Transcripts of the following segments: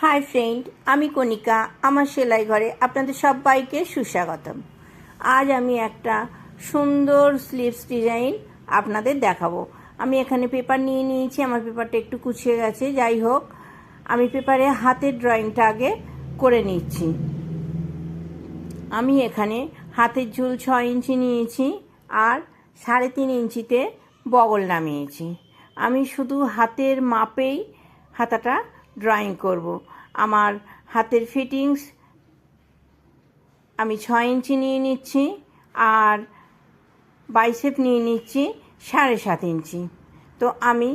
Hi friend, আমি কণিকা, আমার সেলাই ঘরে আপনাদের সবাইকে সুস্বাগতম। আজ আমি একটা সুন্দর স্লিভস ডিজাইন আপনাদের দেখাবো। আমি এখানে পেপার নিয়ে নিয়েছি, আমার পেপারটা একটু কুচিয়ে গেছে, যাই হোক, আমি পেপারে হাতের ড্রয়িংটা আগে করে নিচ্ছি। আমি এখানে হাতের ঝুল ছ ইঞ্চি নিয়েছি আর সাড়ে তিন ইঞ্চিতে বগল নামিয়েছি। আমি শুধু হাতের মাপেই হাতাটা ড্রয়িং করব। আমার হাতের ফিটিংস আমি ছ ইঞ্চি নিয়ে নিচ্ছি আর বাইসেপ নিয়ে নিচ্ছি সাড়ে সাত ইঞ্চি। তো আমি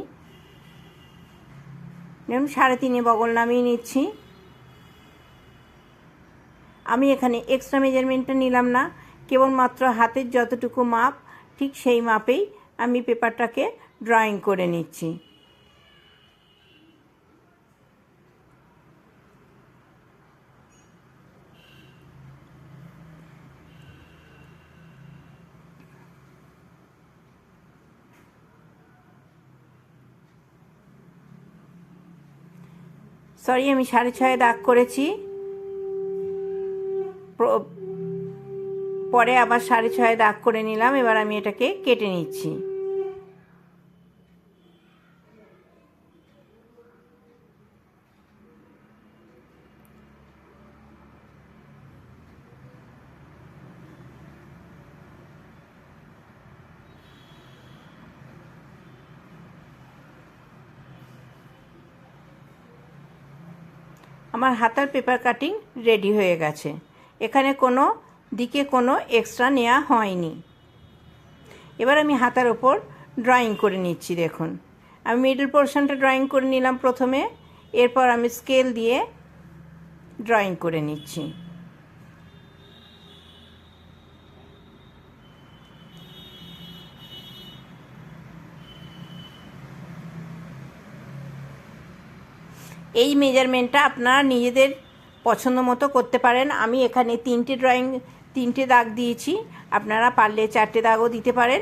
দেখুন সাড়ে তিনে বগল নামিয়ে নিচ্ছি। আমি এখানে এক্সট্রা মেজারমেন্টটা নিলাম না। কেবলমাত্র হাতের যতটুকু মাপ, ঠিক সেই মাপেই আমি পেপারটাকে ড্রয়িং করে নিচ্ছি। সরি আমি সাড়ে ছয়ে দাগ করেছি। প্র- আবার সাড়ে ছয়ে দাগ করে নিলাম, এবার আমি এটাকে কেটে নিচ্ছি। আমার হাতার পেপার কাটিং রেডি হয়ে গেছে। এখানে কোনো দিকে কোনো এক্সট্রা নেওয়া হয়নি। এবার আমি হাতার ওপর ড্রয়িং করে নিচ্ছি, দেখুন। আমি মিডল পোর্শনটা ড্রয়িং করে নিলাম প্রথমে। এরপর আমি স্কেল দিয়ে ড্রয়িং করে নিচ্ছি। এই মেজারমেন্টটা আপনারা নিজেদের পছন্দ মতো করতে পারেন। আমি এখানে তিনটে ড্রয়িং তিনটে দাগ দিয়েছি। আপনারা পারলে চারটে দাগও দিতে পারেন।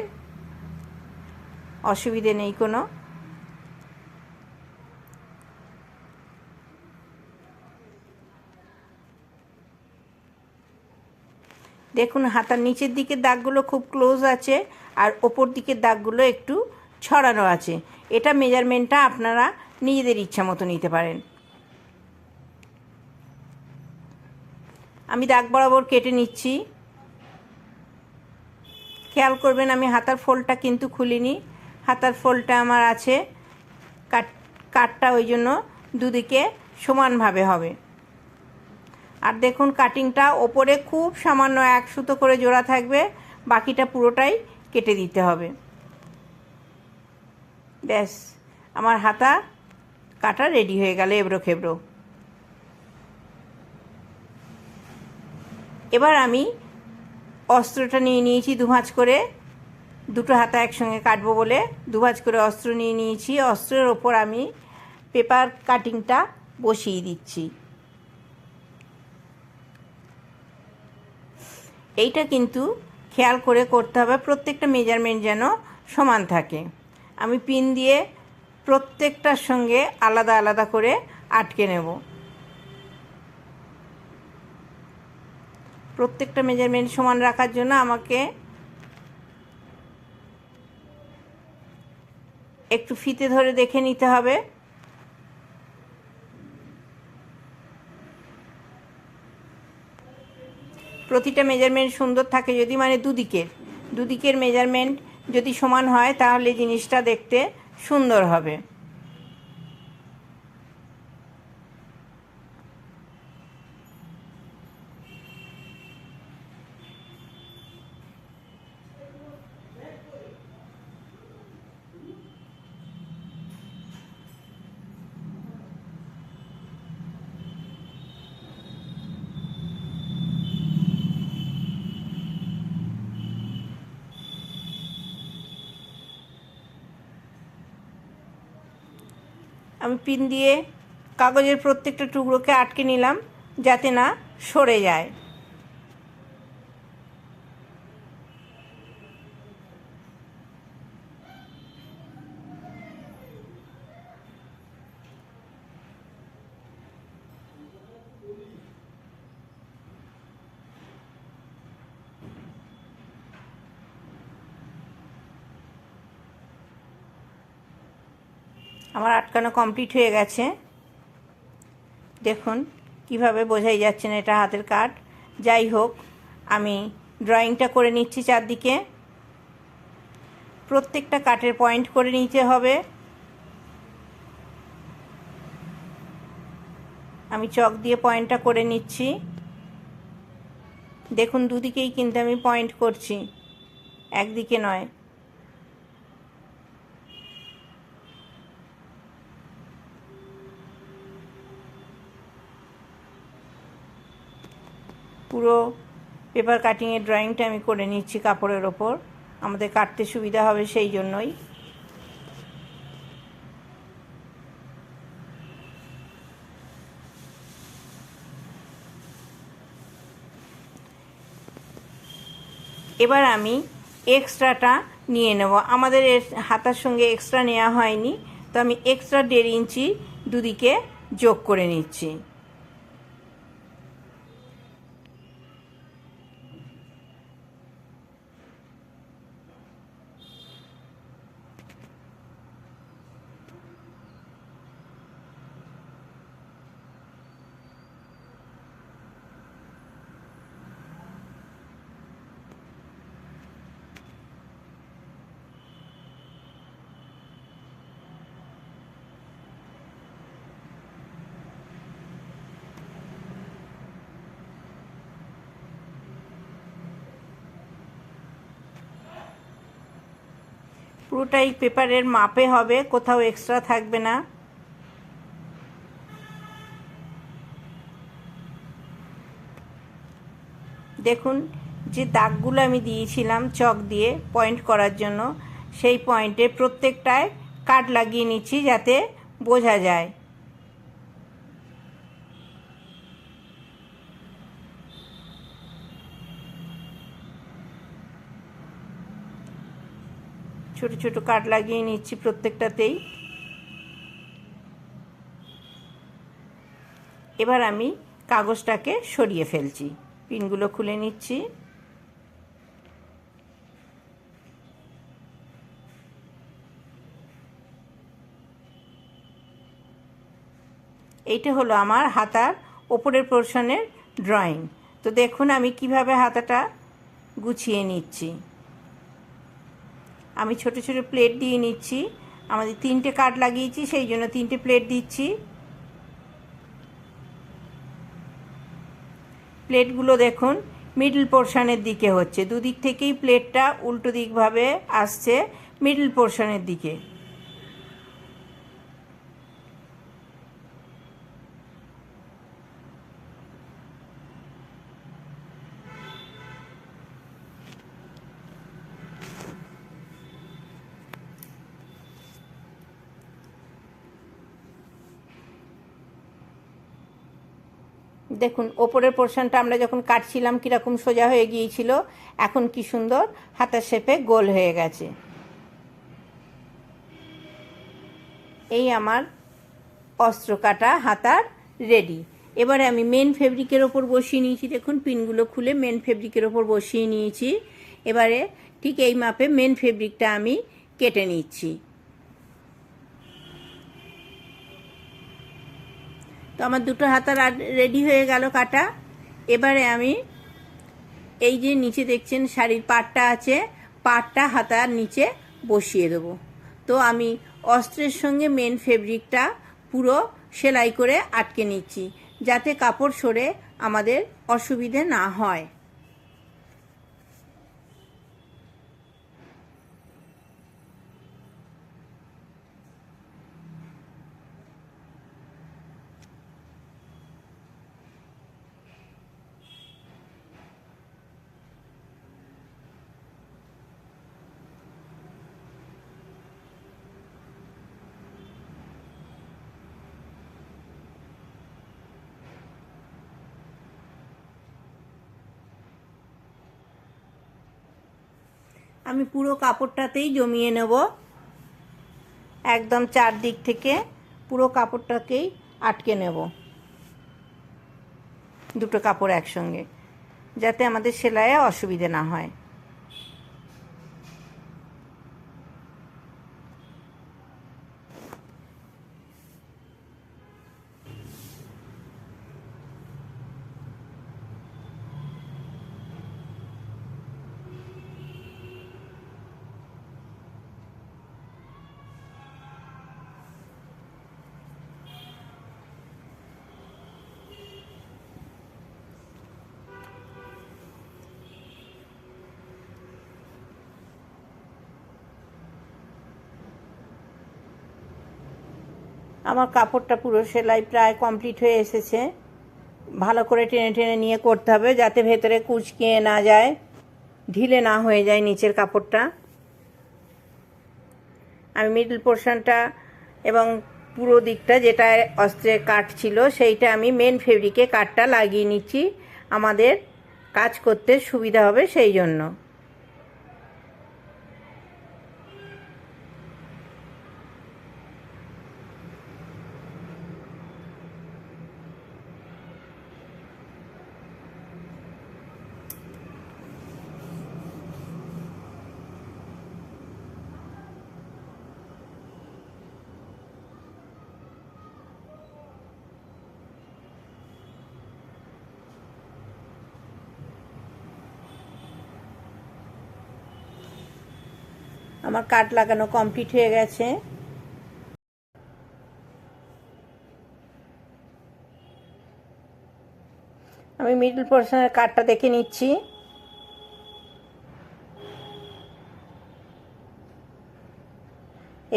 অসুবিধে নেই কোনো। দেখুন, হাতার নিচের দিকের দাগগুলো খুব ক্লোজ আছে আর ওপর দিকের দাগগুলো একটু ছড়ানো আছে। এটা মেজারমেন্টটা আপনারা নিজেদের ইচ্ছা মতো নিতে পারেন। আমি দাগ বরাবর কেটে নিচ্ছি। খেয়াল করবেন আমি হাতার ফোলটা কিন্তু খুলিনি। হাতার ফোলটা আমার আছে। কাট, কাটটা ওই জন্য দুদিকে সমানভাবে হবে। আর দেখুন কাটিংটা ওপরে খুব সামান্য এক সুতো করে জোড়া থাকবে। বাকিটা পুরোটাই কেটে দিতে হবে। ব্যাস, আমার হাতা কাটা রেডি হয়ে গেল এবড়ো খেবড়ো এবার আমি অস্ত্রটা নিয়ে নিয়েছি দুভাঁজ করে। দুটো হাতা একসঙ্গে কাটবো বলে দুভাঁজ করে অস্ত্র নিয়ে নিয়েছি। অস্ত্রের ওপর আমি পেপার কাটিংটা বসিয়ে দিচ্ছি। এইটা কিন্তু খেয়াল করে করতে হবে, প্রত্যেকটা মেজারমেন্ট যেন সমান থাকে। আমি পিন দিয়ে প্রত্যেকটার সঙ্গে আলাদা আলাদা করে আটকে নেব। প্রত্যেকটা মেজারমেন্ট সমান রাখার জন্য আমাকে একটু ফিতে ধরে দেখে নিতে হবে। প্রতিটা মেজারমেন্ট সুন্দর থাকে যদি মানে দুদিকের। দুদিকের মেজারমেন্ট যদি সমান হয় তাহলে জিনিসটা দেখতে সুন্দর হবে। আমি পিন দিয়ে কাগজের প্রত্যেকটা টুকরোকে আটকে নিলাম যাতে না সরে যায়। আমার আটকানো কমপ্লিট হয়ে গেছে। দেখুন কীভাবে বোঝাই যাচ্ছে না এটা হাতের কাট যাই হোক, আমি ড্রয়িংটা করে নিচ্ছি চারদিকে। প্রত্যেকটা কাঠের পয়েন্ট করে নিতে হবে। আমি চক দিয়ে পয়েন্টটা করে নিচ্ছি। দেখুন দুদিকেই কিন্তু আমি পয়েন্ট করছি। একদিকে নয়। পুরো পেপার কাটিংয়ের ড্রয়িংটা আমি করে নিচ্ছি কাপড়ের ওপর। আমাদের কাটতে সুবিধা হবে সেই জন্যই। এবার আমি এক্সট্রাটা নিয়ে নেব। আমাদের হাতার সঙ্গে এক্সট্রা নেওয়া হয়নি, তো আমি এক্সট্রা দেড় ইঞ্চি দুদিকে যোগ করে নিচ্ছি। পুরোটাই পেপারের মাপে হবে, কোথাও এক্সট্রা থাকবে না। দেখুন, যে দাগগুলো আমি দিয়েছিলাম চক দিয়ে পয়েন্ট করার জন্য, সেই পয়েন্টে প্রত্যেকটায় কাট লাগিয়ে নিচ্ছি যাতে বোঝা যায়। ছোট ছোট কাট লাগিয়ে নিচ্ছি প্রত্যেকটাতেই। এবার আমি কাগজটাকে সরিয়ে ফেলছি। পিনগুলো খুলে নিচ্ছি। এইটা হলো আমার হাতার ওপরের পোর্শনের ড্রয়িং। তো দেখুন আমি কীভাবে হাতাটা গুছিয়ে নিচ্ছি। আমি ছোট ছোট প্লেট দিয়ে নিচ্ছি। আমাদের তিনটে কাঠ লাগিয়েছি, সেই জন্য তিনটে প্লেট দিচ্ছি। প্লেটগুলো দেখুন মিডল পোর্শানের দিকে হচ্ছে। দুদিক থেকেই প্লেটটা উল্টো দিকভাবে আসছে মিডল পোর্শানের দিকে। দেখুন, ওপরের পোর্শনটা আমরা যখন কাটছিলাম কীরকম সোজা হয়ে গিয়েছিল, এখন কি সুন্দর, হাতার শেপে গোল হয়ে গেছে। এই আমার অস্ত্র কাটা হাতার রেডি এবারে আমি মেন ফেব্রিকের ওপর বসিয়ে নিয়েছি, দেখুন, পিনগুলো খুলে মেন ফেব্রিকের ওপর বসিয়ে নিয়েছি। এবারে ঠিক এই মাপে মেন ফেব্রিকটা আমি কেটে নিচ্ছি। তো আমার দুটো হাতা রেডি হয়ে গেল কাটা। এবারে আমি এই যে নিচে দেখছেন শাড়ির পাটটা আছে, পাটটা হাতার নিচে বসিয়ে দেব। তো আমি অস্ত্রের সঙ্গে মেন ফেব্রিকটা পুরো সেলাই করে আটকে নিচ্ছি, যাতে কাপড় সরে আমাদের অসুবিধে না হয়। আমি পুরো কাপড়টাতেই জমিয়ে নেব। একদম চারদিক থেকে পুরো কাপড়টাকেই আটকে নেব। দুটো কাপড় একসঙ্গে, যাতে আমাদের সেলাইয়ে অসুবিধে না হয়। আমার কাপড়টা পুরো সেলাই প্রায় কমপ্লিট হয়ে এসেছে। ভালো করে টেনে টেনে নিয়ে করতে হবে যাতে ভেতরে কুচকিয়ে না যায়, ঢিলে না হয়ে যায় নিচের কাপড়টা। আমি মিডল পোর্শনটা এবং পুরো দিকটা যেটা অস্ত্রে কাট ছিল, সেইটা আমি মেন ফেব্রিকে কাটটা লাগিয়ে নিচ্ছি। আমাদের কাজ করতে সুবিধা হবে সেই জন্য। আমার কাট লাগানো কমপ্লিট হয়ে গেছে। আমি মিডল পোর্শনের কাটটা দেখে নিচ্ছি।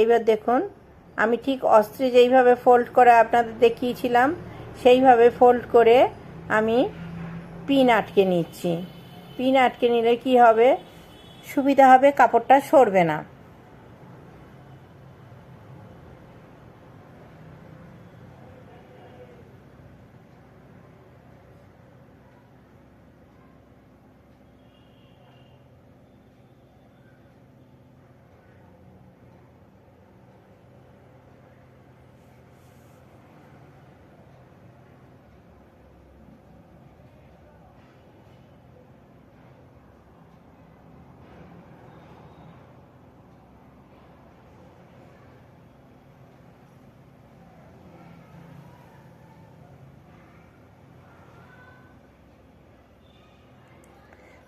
এইবার দেখুন, আমি ঠিক অস্ত্রে যেইভাবে ফোল্ড করে আপনাদের দেখিয়েছিলাম, সেইভাবে ফোল্ড করে আমি পিন আটকে নিচ্ছি। পিন আটকে নিলে কি হবে? সুবিধা হবে কাপড়টা সরবে না।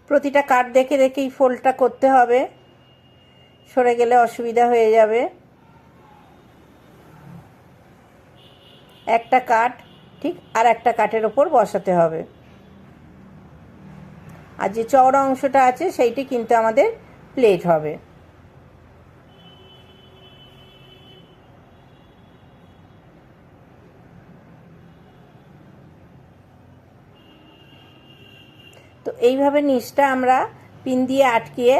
প্রতিটা কাট দেখে দেখেই ফোল্ডটা করতে হবে। সরে গেলে অসুবিধা হয়ে যাবে। একটা কাট ঠিক আর একটা কাঠের ওপর বসাতে হবে। আর যে চওড়া অংশটা আছে, সেইটি কিন্তু আমাদের প্লেট হবে। এইভাবে নিচটা আমরা পিন দিয়ে আটকিয়ে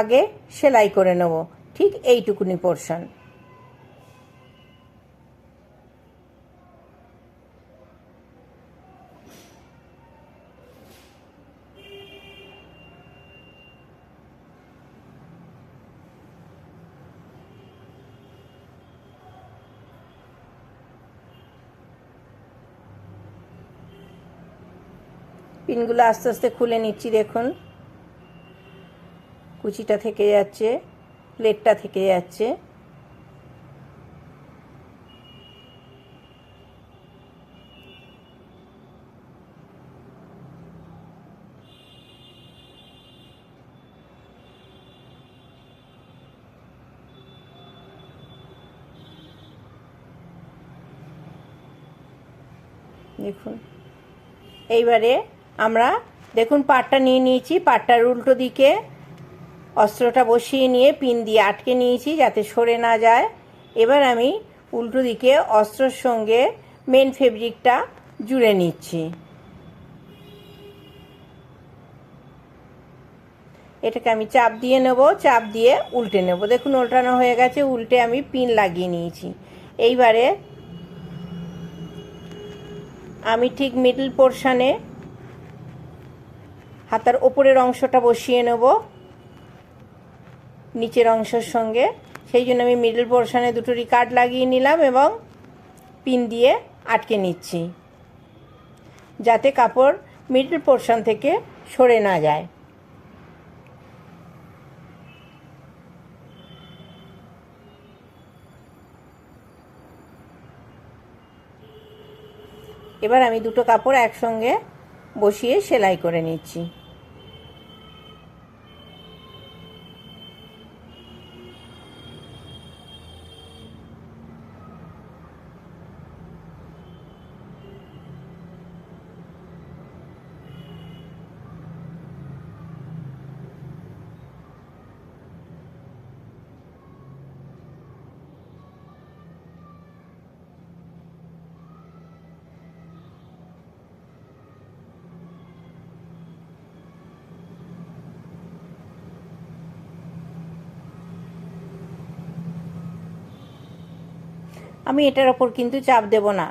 আগে সেলাই করে নেব। ঠিক এইটুকুনি পোর্শন পিনগুলো আস্তে আস্তে খুলে নিচ্ছি দেখুন। কুচিটা থেকে যাচ্ছে প্লেটটা থেকে যাচ্ছে। দেখুন। এইবারে আমরা দেখুন পাটটা নিয়ে নিয়েছি, পাটটার উল্টো দিকে অস্ত্রটা বসিয়ে নিয়ে পিন দিয়ে আটকে নিয়েছি যাতে সরে না যায়। এবার আমি উল্টো দিকে অস্ত্রর সঙ্গে মেন ফেব্রিকটা জুড়ে নিচ্ছি। এটাকে আমি চাপ দিয়ে নেব, চাপ দিয়ে উল্টে নেব। দেখুন, উল্টানো হয়ে গেছে, উল্টে আমি পিন লাগিয়ে নিয়েছি। এইবারে আমি ঠিক মিডল পোর্শনে হাতার ওপরের অংশটা বসিয়ে নেব, নিচের অংশের সঙ্গে। সেই জন্য আমি মিডল পোর্শনে দুটোরই কাট লাগিয়ে নিলাম এবং পিন দিয়ে আটকে নিচ্ছি, যাতে কাপড় মিডল পোর্শন থেকে সরে না যায়। এবার আমি দুটো কাপড় একসঙ্গে বসিয়ে সেলাই করে নিচ্ছি। আমি এটার ওপর কিন্তু চাপ দেব না।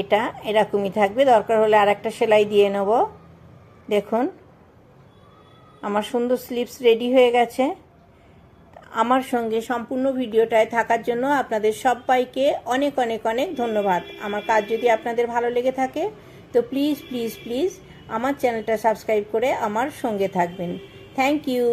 এটা এরকমই থাকবে। দরকার হলে আর একটা সেলাই দিয়ে নেব। দেখুন, আমার সুন্দর স্লিপস রেডি হয়ে গেছে। আমার সঙ্গে সম্পূর্ণ ভিডিওটায় থাকার জন্য আপনাদের সবাইকে অনেক অনেক অনেক ধন্যবাদ। আমার কাজ যদি আপনাদের ভালো লেগে থাকে, তো প্লিজ প্লিজ প্লিজ আমার চ্যানেলটা সাবস্ক্রাইব করে আমার সঙ্গে থাকবেন। Thank you